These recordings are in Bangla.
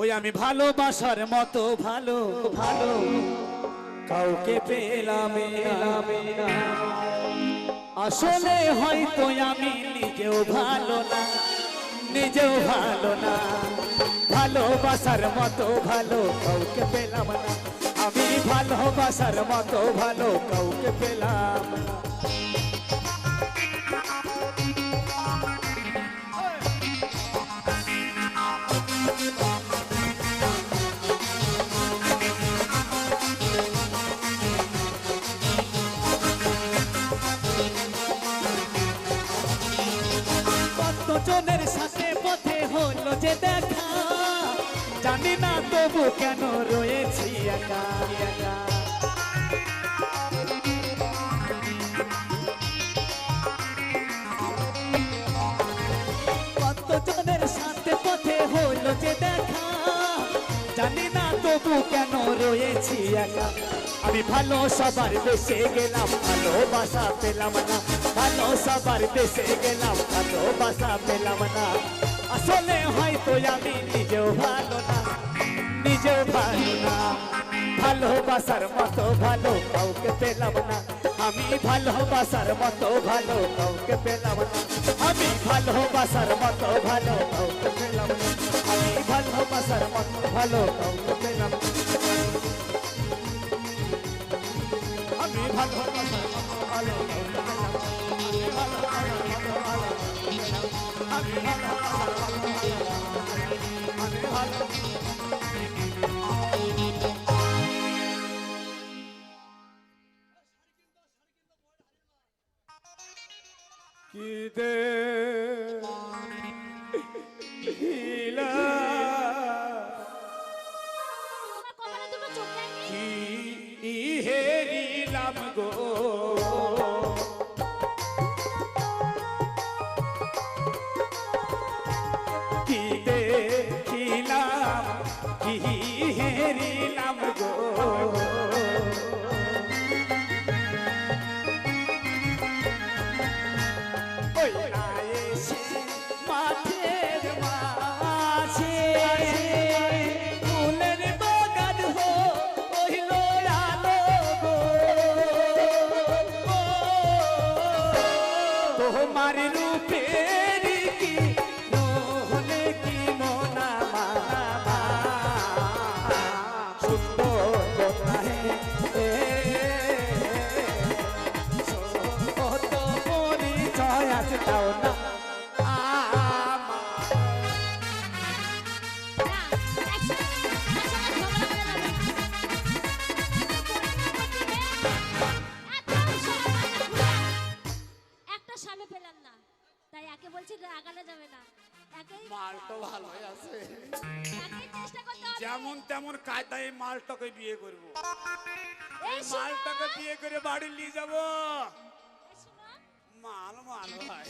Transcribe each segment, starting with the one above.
ওই আমি ভালোবাসার মতো ভালো ভালো। কাউকে পেলাম আসলে হয়তো আমি নিজেও ভালো না, নিজেও ভালো না। ভালোবাসার মতো ভালো, কাউকে পেলাম না। আমি ভালোবাসার মতো ভালো, কাউকে পেলাম না। কতজনের সাথে পথে হলো যে দেখা। জানি না তবু কেন রয়েছি একা। পথে হলো যে দেখা? জানি না তবু কেন রয়েছি একা। আমি ভালো সবার দেশে গেলাম ভালোবাসা পেলাম না ভালো সবার দেশে গেলাম ভালোবাসা পেলাম না আসলে হয়তো আমি নিজেও ভালো না নিজেও ভালো না ভালোবাসার মতো ভালো কাউকে পেলাম না আমি ভালোবাসার মতো ভালো কাউকে পেলাম না আমি ভালোবাসার মতো ভালো কাউকে পেলাম না আমি ভালোবাসার মতো ভালো কাউকে পেলাম না আমি গো করতে হবে। যেমন তেমন কায়দায় মালটাকে বিয়ে করব। মালটাকে বিয়ে করে বাড়ি নিয়ে যাব। মাল ভাই।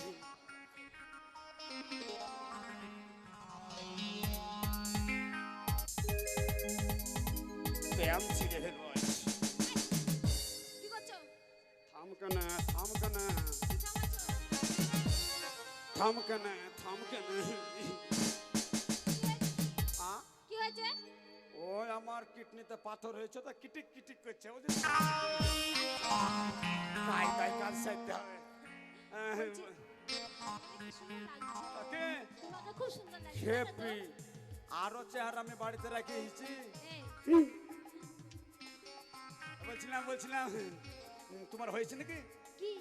ব্যায়াম ছিঁড়ে আজ। কি করছ? থামকানা থামকানা? থামকানা থামকানা কি হয়েছে? ওই আমার কিডনিতে পাথর হয়েছে তো কিটিক কিটিক করছে কাজ সাইতে হবে খুব সুন্দর লাগছে আরও চেহারা আমি বাড়িতে রেখে এসেছি বলছিলাম বলছিলাম তোমার হয়েছে নাকি কি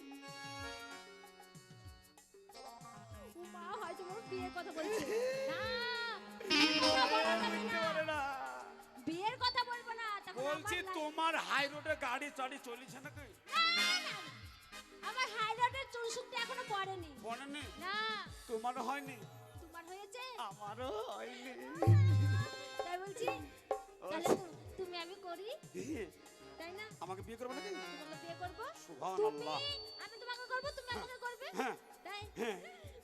মা হয়তো মোর বিয়ের কথা বলছে না বিয়ের বলব না বলছি তোমার হাই রোডে গাড়ি চাড়ি চলেছে নাকি। চুনসুকতে এখনও পড়েনি। বলেনি না। তোমারও হয়নি? তোমার হয়েছে? আমারও হয়নি। তাই বলছি তাহলে তুমি আমি করি তাই না? আমাকে বিয়ে করবে নাকি? তোমাকে বিয়ে করব। সুবহানাল্লাহ। আমি তোমাকে করব তুমি আমাকে করবে? হ্যাঁ। তাই? হ্যাঁ।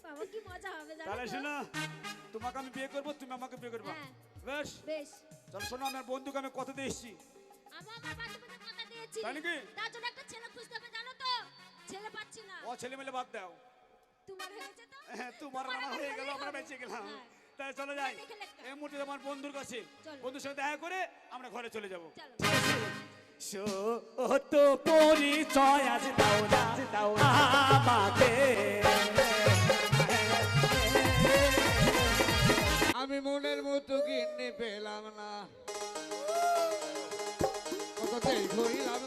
বাবা কি মজা হবে জানো তাহলে শোনো তোমাকে আমি বিয়ে করব তুমি আমাকে বিয়ে করবে। হ্যাঁ। বেশ। বেশ। চল শোনো আমার বন্ধুকে আমি কথা দিয়ে এসেছি আমি আমার বান্ধবীকে কথা দিয়েছি। তাই নাকি? তার জন্য একটা ছেলে খুঁজতে হবে জানো তো। ছেলে পাচ্ছি না। ও ছেলে মেলে বাদ দাও। তোমার হয়েছে তো? হ্যাঁ তোমার আমার হয়ে গেল আমরা বেঁচে গেলাম। হ্যাঁ। তাহলে চলে যাই। এই মুহূর্তে আমার বন্ধুর কাছে বন্ধুর সঙ্গে দেখা করে আমরা ঘরে চলে যাব। সত্য পরিচয় আজ দাও না। দাও আমাকে। আমি মনের মতো কিনে পেলাম না। কত দেরি ধরিলাম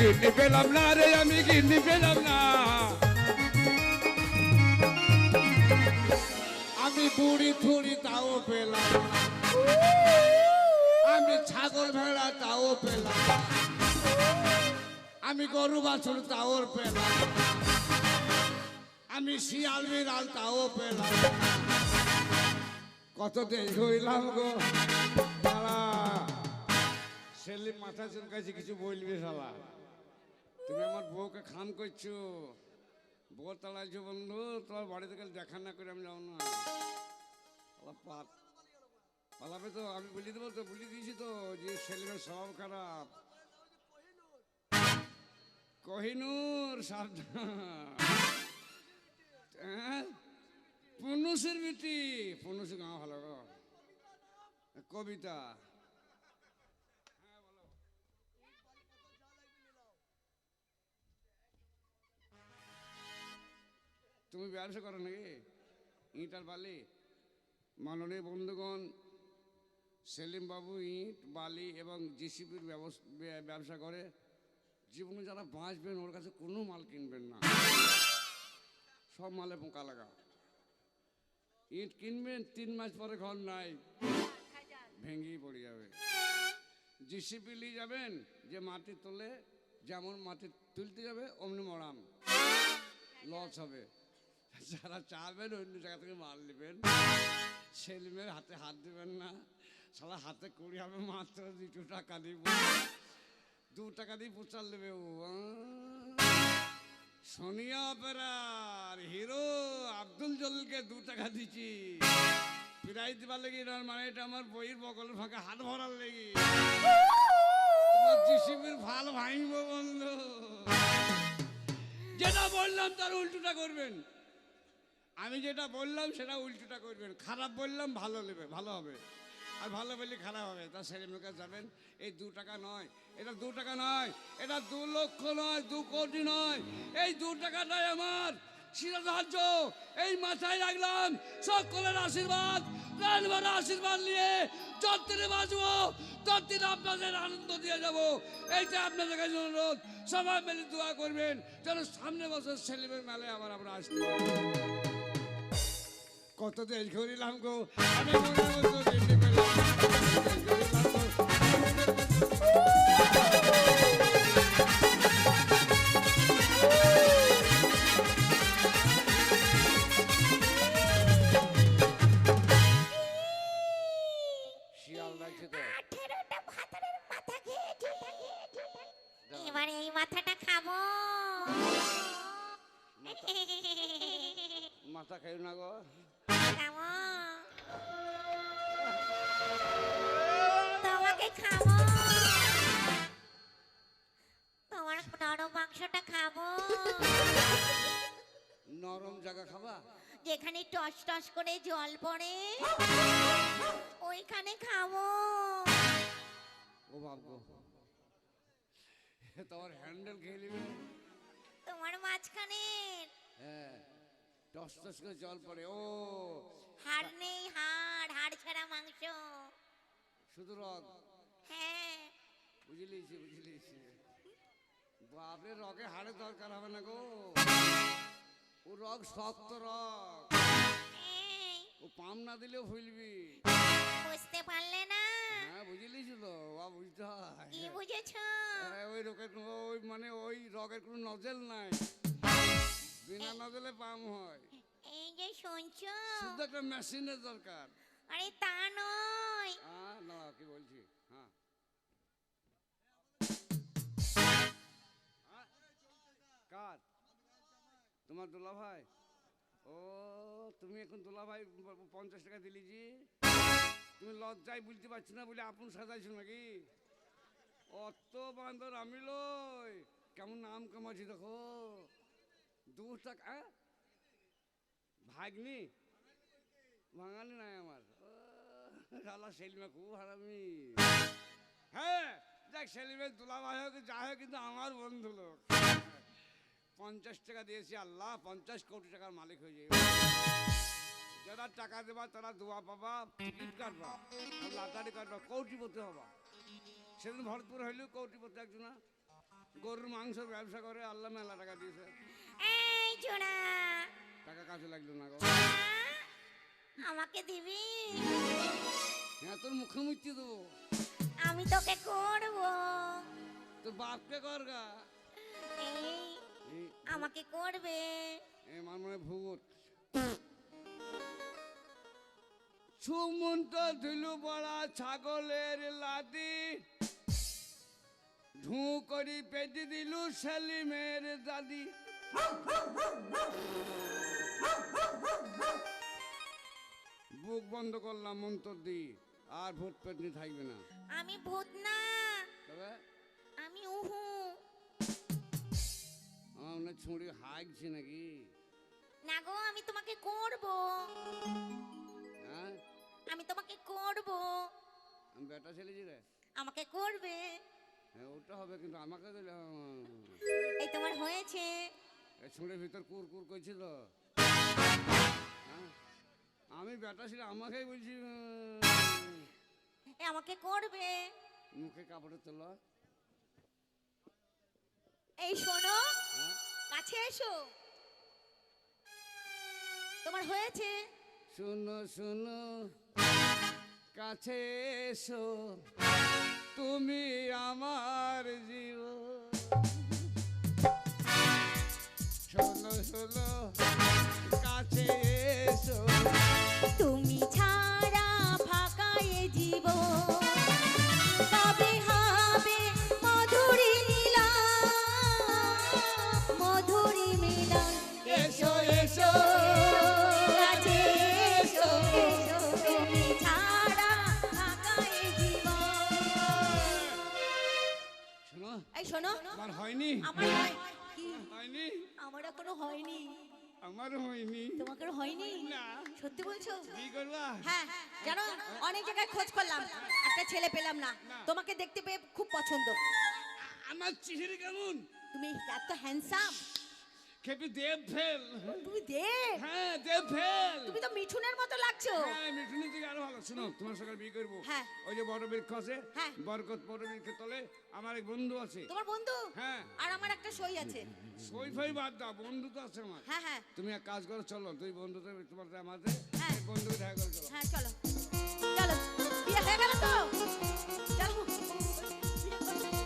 গিন্নি পেলাম না রে আমি গিন্নি পেলাম না আমি বুড়ি থুড়ি তাও পেলাম আমি ছাগল ভেড়া তাও পেলাম। আমি গরু বাছুর তাও পেলাম। আমি শিয়াল বিড়াল তাও পেলাম। কত দেরি হইলাম গো সেলিম মাথা চুলকাইছে, কিছু বলবি শালা তুমি আমার বউকে খান করছ বউ তাড়াইছো বন্ধু, তোমার বাড়িতে গেলে দেখা না করে আমি যাব না। পাত পালাবে তো, আমি বলি দেবো তো, বলি দিয়েছি তো যে সেলিমের স্বভাব খারাপ। কহিনুর, সাবধান। হ্যাঁ? পুনুষের বিটি পুনুষ গাঁ ভালো কবিতা। তুমি ব্যবসা করো নাকি? ইঁটার বালি। মাননীয় বন্ধুগণ, সেলিম বাবু ইট, বালি এবং জিসিপির ব্যবসা করে। জীবনে যারা বাঁচবেন, ওর কাছে কোনো মাল কিনবেন না। সব মালে পোকা লাগা। ইট কিনবেন, তিন মাস পরে ঘর নাই। ভেঙেই পড়ে যাবে। জিসিপি নিয়ে যাবেন, যে মাটি তোলে, যেমন মাটি তুলতে যাবে, অমনি মরাম লস হবে। যারা চাবেন, অন্য জায়গা থেকে মাল নেবেন। সেলিমের হাতে হাত দেবেন না। সারা হাতে কুড়ি হবে মাত্র দুটো টাকা দিব দু টাকা দিয়ে প্রচার দেবে ও। সোনিয়া অপেরার হিরো আব্দুল জলিলকে দু টাকা দিচ্ছি। প্রাইজ দিবার লেগে মানে এটা আমার বইয়ের বগলের ফাঁকে হাত ভরার লেগে। জিসিবির ভালো ভাঙব বন্ধু। যেটা বললাম তার উল্টোটা করবেন। আমি যেটা বললাম সেটা উল্টোটা করবেন। খারাপ বললাম, ভালো নেবে, ভালো হবে। আর ভালো বললে খারাপ হবে। তার ছেলে মেয়েকে যাবেন এই দু টাকা নয়, এটা দু টাকা নয়, এটা দু লক্ষ নয়, দু কোটি নয়, এই দু টাকাটাই আমার। শিরাধার্য এই মাথায় রাখলাম, সকলের আশীর্বাদ, প্রাণ ভরা আশীর্বাদ নিয়ে যতদিনে বাঁচবো ততদিন আপনাদের আনন্দ দিয়ে যাব। এইটা আপনাদের কাছে অনুরোধ। সবাই মিলে দোয়া করবেন, যেন সামনে বছর ছেলেমেয়ের মেলায় আবার আমরা আসতে কত দেশ ঘুরিলাম গো? আমি মাথা এই মাথাটা খাব। মাথা খাই না গো। তোমাকে খাব তোমার নরম মাংসটা খাব নরম জায়গা খাবা? যেখানে টস টস করে জল পড়ে ওইখানে খাব ও গো তোমার হ্যান্ডেল খেয়ে তোমার মাঝখানে হ্যাঁ। টস টস করে জল পড়ে ও। হাড় নেই হাড় হাড় ছাড়া মাংস। শুধু রগ? হ্যাঁ। বুঝলিছি বুঝলিছি বাপরে রগে হাড়ের দরকার হবে না গো। ও রগ শক্ত রগ। ও পাম না দিলেও ফুলবি। বুঝতে পারলে না। হ্যাঁ বুঝলিছি তো বা বুঝতে হয়। কি বুঝেছ? হ্যাঁ, ওই রোগের ওই মানে ওই রগের কোনো নজেল নাই। বিনা না দিলে পাম হয়। এই যে শুনছ? শুধু একটা মেশিনের দরকার। আরে তা নয়। হ্যাঁ না কি বলছি? হ্যাঁ। কার? তোমার দোলা ভাই ও তুমি এখন দোলা ভাই পঞ্চাশ টাকা দিলি জি? তুমি লজ্জায় বুঝতে পারছ না বলে আপন সাজাইছো নাকি? অত বান্দর আমি লই। কেমন নাম কামাচ্ছি দেখো। দু টাকা? ভাগ্নি? বাঙালি নাই আমার। শালা সেলিমা, খুব হারামি। হ্যাঁ দেখ সেলিমের দুলা ভাই হোক, যা হোক, কিন্তু আমার বন্ধু লোক। পঞ্চাশ টাকা দিয়েছি, আল্লাহ, পঞ্চাশ কোটি টাকার মালিক হয়ে যাবে যারা টাকা দেবা, তারা দোয়া পাবা, টিকিট কাটবা লাটারি কাটবা, কৌটিপতি হবা। সেদিন ভরপুর হইলেও কৌটিপতি একজন। গরুর মাংসের ব্যবসা করে, আল্লাহ মেলা টাকা দিয়েছে। এই জোড়া টাকা কাজে লাগল না গো। আমাকে দিবি? হ্যাঁ তোর মুখে মুচি দেবো। আমি তোকে করব। তোর বাপকে কর গা। এই এই আমাকে করবে। এ আমার মনে ভূত সুমন্ত ধুলু বড়া ছাগলের লাদি। ঢু করি পেটি দিলু সেলিমের দাদি। বুক বন্ধ করলাম মন্তর দি। আর ভূত পেটনি থাকবে না। আমি ভূত না। তবে? আমি উহু। আমার মনে ছুঁড়ি হাগছে নাকি? না গো আমি তোমাকে করব। হ্যাঁ? আমি তোমাকে করব। আমি বেটা ছেলেছি রে। আমাকে করবে। হ্যাঁ ওটা হবে কিন্তু আমাকে এই তোমার হয়েছে। ছুঁড়ের ভিতর কুর কুর করছিল? আমি বেটা ছিল আমাকেই বলছি এ আমাকে করবে। মুখে কাপড়ে তোলা। এই শোনো হ্যাঁ? কাছে এসো। তোমার হয়েছে? শুনো শুনো কাছে এসো। তুমি আমার জীব কাছে এসো। তুমি ছাড়া ফাঁকা এ জীব কবে হবে মধুরী মিলন মধুরী মিলন এসো এসো। কাছে এসো এসো। তুমি ছাড়া ফাঁকা এ জীবন। শোনো। এই শোনো। আমার হয়নি। আমার হয় হয়নি? আমার এখনও হয়নি। আমার হয়নি। তোমাকে হয়নি? না। সত্যি বলছো? কি করবা? হ্যাঁ জানো অনেক জায়গায় খোঁজ করলাম। একটা ছেলে পেলাম না। তোমাকে দেখতে পেয়ে খুব পছন্দ। আমার চেহারা কেমন? তুমি এত হ্যান্ডসাম খেপি দেব ফেল তুমি দেব হ্যাঁ দেব ফেল তুমি তো মিঠুনের মতো লাগছো। হ্যাঁ মিঠুনি থেকে আরও ভালো। শোনো তোমার সঙ্গে বিয়ে করব। হ্যাঁ। ওই যে বড় বৃক্ষ আছে হ্যাঁ। বরকত বড় বৃক্ষের তলে আমার এক বন্ধু আছে। তোমার বন্ধু? হ্যাঁ। আর আমার একটা সই আছে। সই ফই বাদ দাও বন্ধু তো আছে আমার। হ্যাঁ হ্যাঁ। তুমি এক কাজ করো চলো তুই বন্ধুদের তোমার আমাদের হ্যাঁ। বন্ধু দেখা করে চলো। হ্যাঁ চলো। চলো বিয়ে হয়ে গেল তো? চলো